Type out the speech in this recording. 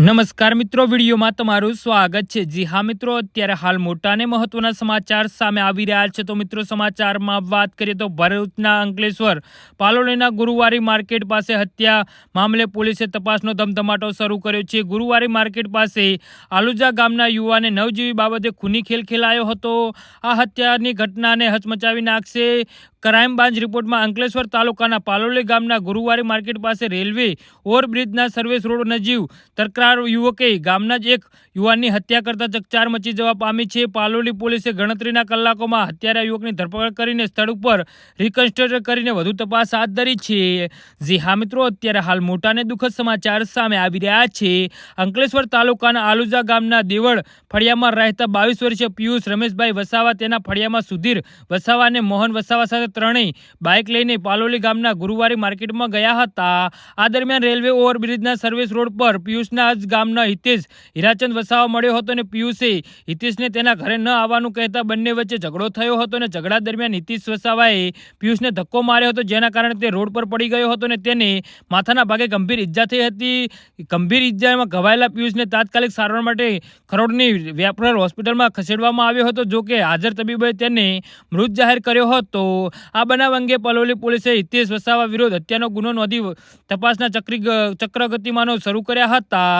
નમસ્કાર મિત્રો, વિડીયોમાં તમારું સ્વાગત છે. જી હા મિત્રો, અત્યારે હાલ મોટા અને મહત્વના સમાચાર સામે આવી રહ્યા છે. તો મિત્રો, સમાચારમાં વાત કરીએ તો ભરૂચના અંકલેશ્વર પાલોલીના ગુરુવારી માર્કેટ પાસે હત્યા મામલે પોલીસે તપાસનો ધમધમાટો શરૂ કર્યો છે. ગુરુવારી માર્કેટ પાસે આલુજા ગામના યુવાને નવજીવી બાબતે ખૂની ખેલ ખેલાયો હતો. આ હત્યાની ઘટનાને હચમચાવી નાખશે. ક્રાઇમ બ્રાન્ચ રિપોર્ટમાં અંકલેશ્વર તાલુકાના પાલોલી ગામના ગુરુવારી માર્કેટ પાસે રેલવે ઓવરબ્રિજના સર્વિસ રોડ નજીવ તકરાર યુવકે ગામના જ એક યુવાનની હત્યા કરતા ચકચાર મચી જવા પામી છે. પાલોલી પોલીસે ગણતરીના કલાકોમાં હત્યારા યુવકની ધરપકડ કરીને સ્થળ ઉપર રિકન્સ્ટ્રક્ટ કરીને વધુ તપાસ હાથ ધરી છે. જી હા મિત્રો, અત્યારે હાલ મોટા દુઃખદ સમાચાર સામે આવી રહ્યા છે. અંકલેશ્વર તાલુકાના આલુજા ગામના દેવળ ફળિયામાં રહેતા બાવીસ વર્ષીય પિયુષ રમેશભાઈ વસાવા તેના ફળિયામાં સુધીર વસાવા અને મોહન વસાવા સાથે ત્રણેય બાઇક લઈને પાલોલી ગામના ગુરુવારી માર્કેટમાં ગયા હતા. આ દરમિયાન રેલવે ઓવરબ્રિજના સર્વિસ રોડ પર પિયુષના જ ગામના હિતેશ હીરાચંદ વસાવા મળ્યો હતો અને પિયુષે હિતેશને તેના ઘરે ન આવવાનું કહેતા બંને વચ્ચે ઝઘડો થયો હતો અને ઝઘડા દરમિયાન હિતેશ વસાવાએ પિયુષને ધક્કો માર્યો હતો, જેના કારણે તે રોડ પર પડી ગયો હતો અને તેને માથાના ભાગે ગંભીર ઈજા થઈ હતી. ગંભીર ઈજામાં ઘવાયેલા પિયુષને તાત્કાલિક સારવાર માટે ખરોડની વ્યાપરલ હોસ્પિટલમાં ખસેડવામાં આવ્યો હતો. જો કે હાજર તબીબોએ તેને મૃત જાહેર કર્યો હતો. આ બનાવ અંગે પલોલી પોલીસે હિતેશ વસાવા વિરુદ્ધ હત્યાનો ગુનો નોંધી તપાસના ચક્રી ચક્રગતિમાનો શરૂ કર્યા હતા.